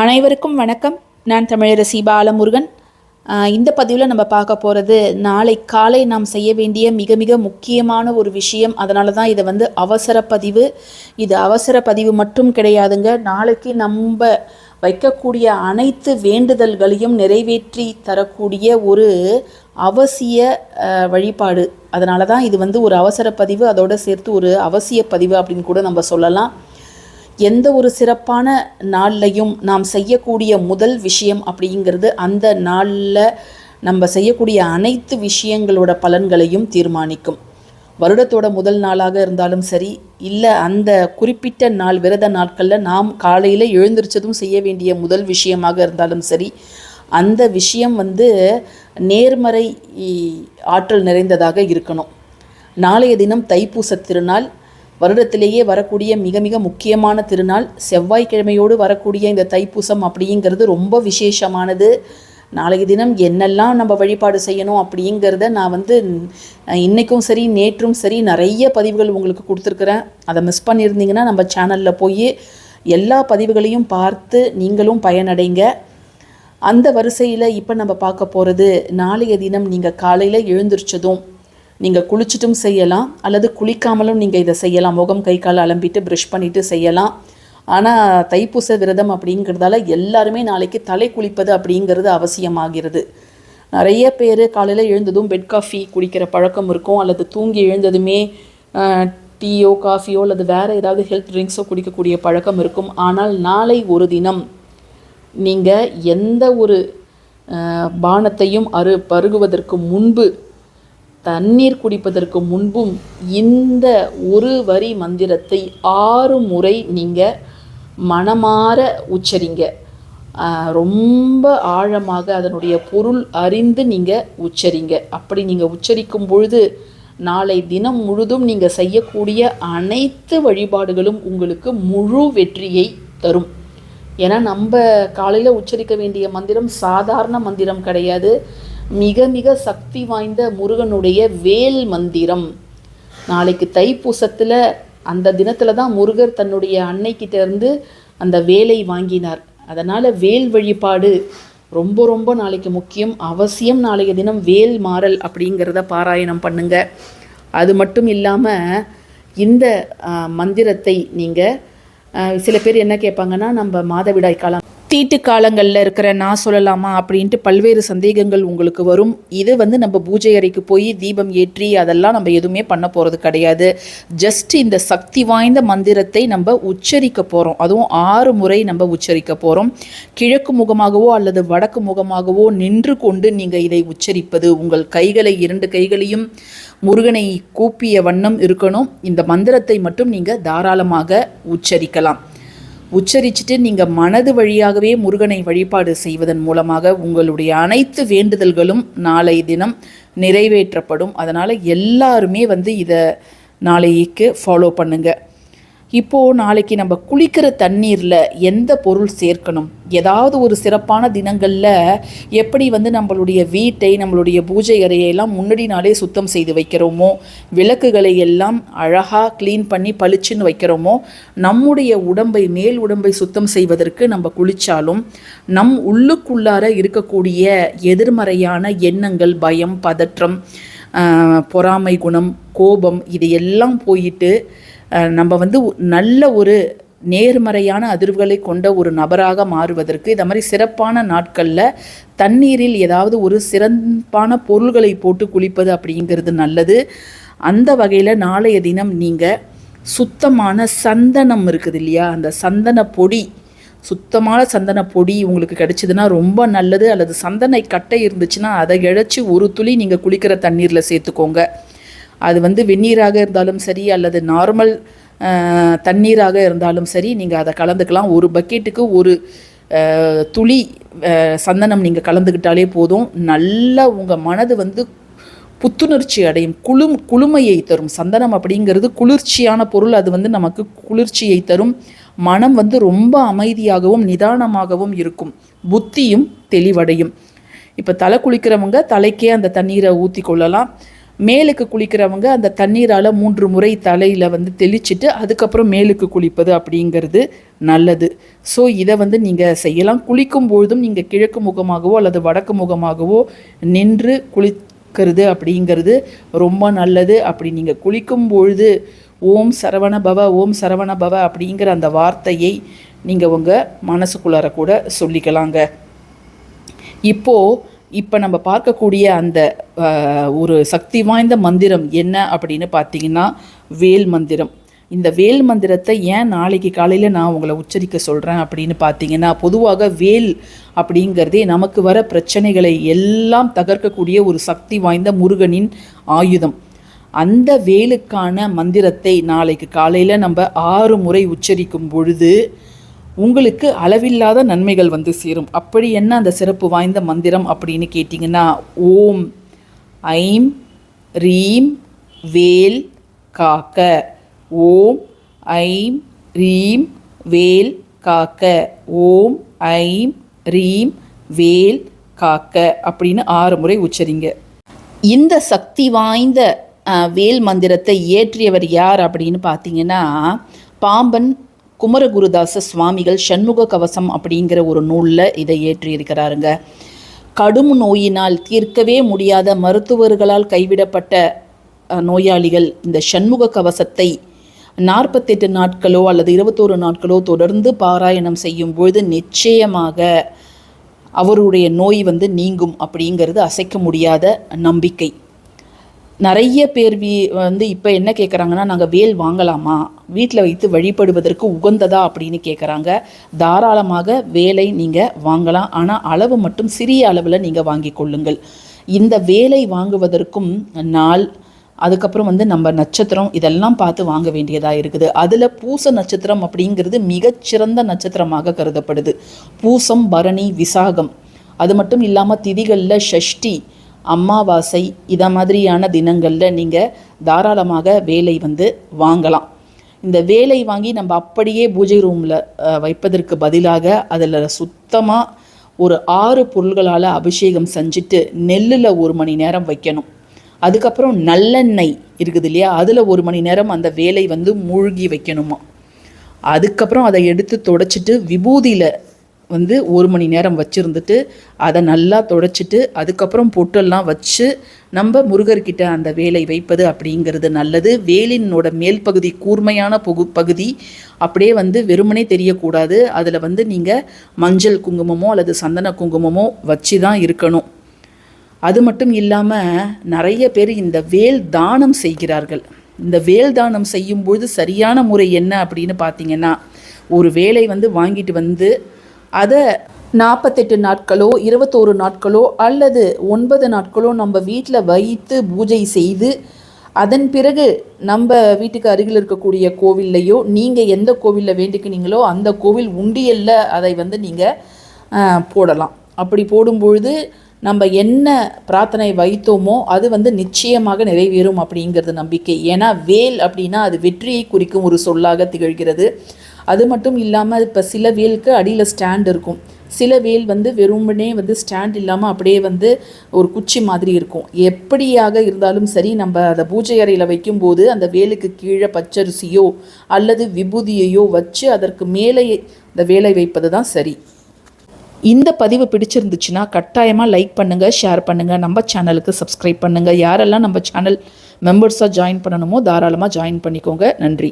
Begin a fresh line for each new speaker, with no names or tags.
அனைவருக்கும் வணக்கம். நான் தமிழரசி பாலமுருகன். இந்த பதிவில் நம்ம பார்க்க போகிறது நாளை காலை நாம் செய்ய வேண்டிய மிக மிக முக்கியமான ஒரு விஷயம். அதனால தான் இதை வந்து அவசர பதிவு. இது அவசர பதிவு மட்டும் கிடையாதுங்க. நாளைக்கு நம்ம வைக்கக்கூடிய அனைத்து வேண்டுதல்களையும் நிறைவேற்றி தரக்கூடிய ஒரு அவசிய வழிபாடு. அதனால தான் இது வந்து ஒரு அவசர பதிவு. அதோடு சேர்த்து ஒரு அவசிய பதிவு அப்படின்னு கூட நம்ம சொல்லலாம். எந்த ஒரு சிறப்பான நாள்லையும் நாம் செய்யக்கூடிய முதல் விஷயம் அப்படிங்கிறது அந்த நாளில் நம்ம செய்யக்கூடிய அனைத்து விஷயங்களோட பலன்களையும் தீர்மானிக்கும். வருடத்தோட முதல் நாளாக இருந்தாலும் சரி இல்லை அந்த குறிப்பிட்ட நாள் விரத நாட்களில் நாம் காலையில் எழுந்திரிச்சதும் செய்ய வேண்டிய முதல் விஷயமாக இருந்தாலும் சரி அந்த விஷயம் வந்து நேர்மறை ஆற்றல் நிறைந்ததாக இருக்கணும். நாளைய தினம் தைப்பூச திருநாள் வருடத்திலேயே வரக்கூடிய மிக மிக முக்கியமான திருநாள் செவ்வாய்க்கிழமையோடு வரக்கூடிய இந்த தைப்பூசம் அப்படிங்கிறது ரொம்ப விசேஷமானது. நாளைய தினம் என்னெல்லாம் நம்ம வழிபாடு செய்யணும் அப்படிங்கிறத நான் வந்து இன்றைக்கும் சரி நேற்றும் சரி நிறைய பதிவுகள் உங்களுக்கு கொடுத்துருக்குறேன். அதை மிஸ் பண்ணியிருந்தீங்கன்னா நம்ம சேனலில் போய் எல்லா பதிவுகளையும் பார்த்து நீங்களும் பயனடைங்க. அந்த வரிசையில் இப்போ நம்ம பார்க்க போகிறது நாளைய தினம் நீங்கள் காலையில் எழுந்திரிச்சதும் நீங்கள் குளிச்சிட்டும் செய்யலாம் அல்லது குளிக்காமலும் நீங்கள் இதை செய்யலாம். முகம் கை கால் அலம்பிட்டு ப்ரஷ் பண்ணிவிட்டு செய்யலாம். ஆனால் தைப்பூச விரதம் அப்படிங்கிறதால எல்லாருமே நாளைக்கு தலை குளிப்பது அப்படிங்கிறது அவசியமாகிறது. நிறைய பேர் காலையில் எழுந்ததும் பெட் காஃபி குடிக்கிற பழக்கம் இருக்கும் அல்லது தூங்கி எழுந்ததுமே டீயோ காஃபியோ அல்லது வேறு ஏதாவது ஹெல்த் ட்ரிங்க்ஸோ குடிக்கக்கூடிய பழக்கம் இருக்கும். ஆனால் நாளை ஒரு தினம் நீங்கள் எந்த ஒரு பானத்தையும் அரு பருகுவதற்கு முன்பு தண்ணீர் குடிப்பதற்கு முன்பும் இந்த ஒரு வரி மந்திரத்தை ஆறு முறை நீங்கள் மனமாற உச்சரிங்க. ரொம்ப ஆழமாக அதனுடைய பொருள் அறிந்து நீங்கள் உச்சரிங்க. அப்படி நீங்கள் உச்சரிக்கும் பொழுது நாளை தினம் முழுதும் நீங்கள் செய்யக்கூடிய அனைத்து வழிபாடுகளும் உங்களுக்கு முழு வெற்றியை தரும். ஏன்னா நம்ம காலையில் உச்சரிக்க வேண்டிய மந்திரம் சாதாரண மந்திரம் கிடையாது. மிக மிக சக்தி வாய்ந்த முருகனுடைய வேல் மந்திரம். நாளைக்கு தைப்பூசத்தில் அந்த தினத்தில் தான் முருகர் தன்னுடைய அன்னைக்கிட்டேருந்து அந்த வேலை வாங்கினார். அதனால் வேல் வழிபாடு ரொம்ப ரொம்ப நாளைக்கு முக்கியம். அவசியம் நாளைய தினம் வேல் மாறல் அப்படிங்கிறத பாராயணம் பண்ணுங்க. அது மட்டும் இல்லாமல் இந்த மந்திரத்தை நீங்கள் சில பேர் என்ன கேட்பாங்கன்னா நம்ம மாதவிடாய் காலம் தீட்டு காலங்களில் இருக்கிற நான் சொல்லலாமா அப்படின்ட்டு பல்வேறு சந்தேகங்கள் உங்களுக்கு வரும். இது வந்து நம்ம பூஜை அறைக்கு போய் தீபம் ஏற்றி அதெல்லாம் நம்ம எதுவுமே பண்ண போகிறது கிடையாது. ஜஸ்ட் இந்த சக்தி வாய்ந்த மந்திரத்தை நம்ம உச்சரிக்க போகிறோம் அதுவும் ஆறு முறை நம்ம உச்சரிக்க போகிறோம் கிழக்கு முகமாகவோ அல்லது வடக்கு முகமாகவோ நின்று கொண்டு நீங்கள் இதை உச்சரிப்பது உங்கள் கைகளை இரண்டு கைகளையும் முருகனை கூப்பிய வண்ணம் இருக்கணும். இந்த மந்திரத்தை மட்டும் நீங்கள் தாராளமாக உச்சரிக்கலாம். உச்சரிச்சுட்டு நீங்கள் மனது வழியாகவே முருகனை வழிபாடு செய்வதன் மூலமாக உங்களுடைய அனைத்து வேண்டுதல்களும் நாளை தினம் நிறைவேற்றப்படும். அதனால் எல்லாருமே வந்து இதை நாளைக்கு ஃபாலோ பண்ணுங்கள் இப்போது நாளைக்கு நம்ம குளிக்கிற தண்ணீரில் எந்த பொருள் சேர்க்கணும்? ஏதாவது ஒரு சிறப்பான தினங்களில் எப்படி வந்து நம்மளுடைய வீட்டை நம்மளுடைய பூஜை அறையெல்லாம் முன்னாடி நாளே சுத்தம் செய்து வைக்கிறோமோ? விளக்குகளை எல்லாம் அழகாக க்ளீன் பண்ணி பளிச்சுன்னு வைக்கிறோமோ? நம்முடைய உடம்பை மேல் உடம்பை சுத்தம் செய்வதற்கு நம்ம குளித்தாலும் நம் உள்ளுக்குள்ளார இருக்கக்கூடிய எதிர்மறையான எண்ணங்கள் பயம் பதற்றம் பொறாமை குணம் கோபம் இது எல்லாம் போயிட்டு நம்ம வந்து நல்ல ஒரு நேர்மறையான அதிர்வுகளை கொண்ட ஒரு நபராக மாறுவதற்கு இந்த மாதிரி சிறப்பான நாட்களில் தண்ணீரில் ஏதாவது ஒரு சிறப்பான பொருள்களை போட்டு குளிப்பது அப்படிங்கிறது நல்லது. அந்த வகையில் நாளைய தினம் நீங்கள் சுத்தமான சந்தனம் இருக்குது இல்லையா? அந்த சந்தன பொடி சுத்தமான சந்தன பொடி உங்களுக்கு கிடைச்சதுன்னா ரொம்ப நல்லது. அல்லது சந்தனை கட்டை இருந்துச்சுன்னா அதை இழைச்சி ஒரு துளி நீங்கள் குளிக்கிற தண்ணீரில் சேர்த்துக்கோங்க. அது வந்து வெந்நீராக இருந்தாலும் சரி அல்லது நார்மல் தண்ணீராக இருந்தாலும் சரி நீங்கள் அதை கலந்துக்கலாம். ஒரு பக்கெட்டுக்கு ஒரு துளி சந்தனம் நீங்கள் கலந்துக்கிட்டாலே போதும். நல்லா உங்கள் மனது வந்து புத்துணர்ச்சி அடையும். குளும் குளுமையை தரும். சந்தனம் அப்படிங்கிறது குளிர்ச்சியான பொருள். அது வந்து நமக்கு குளிர்ச்சியை தரும். மனம் வந்து ரொம்ப அமைதியாகவும் நிதானமாகவும் இருக்கும். புத்தியும் தெளிவடையும். இப்போ தலை குளிக்கிறவங்க தலைக்கே அந்த தண்ணீரை ஊற்றி கொள்ளலாம். மேலுக்கு குளிக்கிறவங்க அந்த தண்ணீரால் மூன்று முறை தலையில் வந்து தெளிச்சிட்டு அதுக்கப்புறம் மேலுக்கு குளிப்பது அப்படிங்கிறது நல்லது. ஸோ இதை வந்து நீங்கள் செய்யலாம். குளிக்கும் பொழுதும் நீங்கள் கிழக்கு முகமாகவோ அல்லது வடக்கு முகமாகவோ நின்று குளிக்கிறது அப்படிங்கிறது ரொம்ப நல்லது. அப்படி நீங்கள் குளிக்கும் பொழுது ஓம் சரவண பவ ஓம் சரவண பவ அப்படிங்கிற அந்த வார்த்தையை நீங்கள் உங்கள் மனசுக்குள்ளார கூட சொல்லிக்கலாங்க. இப்போது இப்போ நம்ம பார்க்கக்கூடிய அந்த ஒரு சக்தி வாய்ந்த மந்திரம் என்ன அப்படின்னு பார்த்தீங்கன்னா வேல் மந்திரம். இந்த வேல் மந்திரத்தை ஏன் நாளைக்கு காலையில் நான் உங்களை உச்சரிக்க சொல்கிறேன் அப்படின்னு பார்த்தீங்கன்னா பொதுவாக வேல் அப்படிங்கிறதே நமக்கு வர பிரச்சனைகளை எல்லாம் தகர்க்கக்கூடிய ஒரு சக்தி வாய்ந்த முருகனின் ஆயுதம். அந்த வேலுக்கான மந்திரத்தை நாளைக்கு காலையில் நம்ம ஆறு முறை உச்சரிக்கும் பொழுது உங்களுக்கு அளவில்லாத நன்மைகள் வந்து சேரும். அப்படி என்ன அந்த சிறப்பு வாய்ந்த மந்திரம் அப்படின்னு கேட்டிங்கன்னா ஓம் ஐம் ரீம் வேல் காக்க. ஓம் ஐம் ரீம் வேல் காக்க. ஓம் ஐம் ரீம் வேல் காக்க அப்படின்னு ஆறு முறை உச்சரிங்க. இந்த சக்தி வாய்ந்த வேல் மந்திரத்தை இயற்றியவர் யார் அப்படின்னு பார்த்தீங்கன்னா பாம்பன் குமரகுருதாச சுவாமிகள் சண்முக கவசம் அப்படிங்கிற ஒரு நூலில் இதை ஏற்றியிருக்கிறாருங்க. கடும் நோயினால் தீர்க்கவே முடியாத மருத்துவர்களால் கைவிடப்பட்ட நோயாளிகள் இந்த சண்முக கவசத்தை நாற்பத்தெட்டு நாட்களோ அல்லது இருபத்தோரு நாட்களோ தொடர்ந்து பாராயணம் செய்யும் பொழுது நிச்சயமாக அவருடைய நோய் வந்து நீங்கும் அப்படிங்கிறது அசைக்க முடியாத நம்பிக்கை. நிறைய பேர் வீ வந்து இப்போ என்ன கேட்குறாங்கன்னா நாங்கள் வேல் வாங்கலாமா? வீட்டில் வைத்து வழிபடுவதற்கு உகந்ததா அப்படின்னு கேட்குறாங்க தாராளமாக வேலை நீங்கள் வாங்கலாம். ஆனால் அளவு மட்டும் சிறிய அளவில் நீங்கள் வாங்கி கொள்ளுங்கள். இந்த வேலை வாங்குவதற்கும் நாள் அதுக்கப்புறம் வந்து நம்ம நட்சத்திரம் இதெல்லாம் பார்த்து வாங்க வேண்டியதாக இருக்குது. அதில் பூச நட்சத்திரம் அப்படிங்கிறது மிகச்சிறந்த நட்சத்திரமாக கருதப்படுது. பூசம் பரணி விசாகம். அது மட்டும் இல்லாமல் திதிகளில் ஷஷ்டி அமாவாசை இத மாதிரியான தினங்களில் நீங்கள் தாராளமாக வேலை வந்து வாங்கலாம். இந்த வேலை வாங்கி நம்ம அப்படியே பூஜை ரூமில் வைப்பதற்கு பதிலாக அதில் சுத்தமாக ஒரு ஆறு பொருள்களால் அபிஷேகம் செஞ்சுட்டு நெல்லில் ஒரு மணி நேரம் வைக்கணும். அதுக்கப்புறம் நல்லெண்ணெய் இருக்குது இல்லையா? அதில் ஒரு மணி நேரம் அந்த வேலை வந்து மூழ்கி வைக்கணுமா? அதுக்கப்புறம் அதை எடுத்து தொடச்சிட்டு விபூதியில் வந்து ஒரு மணி நேரம் வச்சுருந்துட்டு அதை நல்லா தொடச்சிட்டு அதுக்கப்புறம் பொட்டெல்லாம் வச்சு நம்ம முருகர்கிட்ட அந்த வேலை வைப்பது அப்படிங்கிறது நல்லது. வேலினோட மேல் பகுதி கூர்மையான பகு பகுதி அப்படியே வந்து வெறுமனே தெரியக்கூடாது. அதில் வந்து நீங்கள் மஞ்சள் குங்குமமோ அல்லது சந்தன குங்குமமோ வச்சு தான் இருக்கணும். அது மட்டும் இல்லாமல் நிறைய பேர் இந்த வேல் தானம் செய்கிறார்கள். இந்த வேல் தானம் செய்யும்பொழுது சரியான முறை என்ன அப்படின்னு பார்த்தீங்கன்னா ஒரு வேலை வந்து வாங்கிட்டு வந்து அதை நாற்பத்தெட்டு நாட்களோ இருபத்தோரு நாட்களோ அல்லது ஒன்பது நாட்களோ நம்ம வீட்டில் வைத்து பூஜை செய்து அதன் பிறகு நம்ம வீட்டுக்கு அருகில் இருக்கக்கூடிய கோவில்லையோ நீங்கள் எந்த கோவிலில் வேண்டிக்கினீங்களோ அந்த கோவில் உண்டியலில் அதை வந்து நீங்கள் போடலாம். அப்படி போடும்பொழுது நம்ம என்ன பிரார்த்தனை வைத்தோமோ அது வந்து நிச்சயமாக நிறைவேறும் அப்படிங்கிறது நம்பிக்கை. ஏன்னா வேல் அப்படின்னா அது வெற்றியை குறிக்கும் ஒரு சொல்லாக திகழ்கிறது. அது மட்டும் இல்லாமல் இப்போ சில வேலுக்கு அடியில் ஸ்டாண்ட் இருக்கும். சில வேல் வந்து வெறுமனே வந்து ஸ்டாண்ட் இல்லாமல் அப்படியே வந்து ஒரு குச்சி மாதிரி இருக்கும். எப்படியாக இருந்தாலும் சரி நம்ம அதை பூஜை அறையில் வைக்கும்போது அந்த வேலுக்கு கீழே பச்சரிசியோ அல்லது விபூதியையோ வச்சு அதற்கு மேலே இந்த வேலை வைப்பது தான் சரி. இந்த பதிவு பிடிச்சிருந்துச்சுன்னா கட்டாயமாக லைக் பண்ணுங்கள் ஷேர் பண்ணுங்கள் நம்ம சேனலுக்கு சப்ஸ்கிரைப் பண்ணுங்கள் யாரெல்லாம் நம்ம சேனல் மெம்பர்ஸாக ஜாயின் பண்ணணுமோ தாராளமாக ஜாயின் பண்ணிக்கோங்க. நன்றி.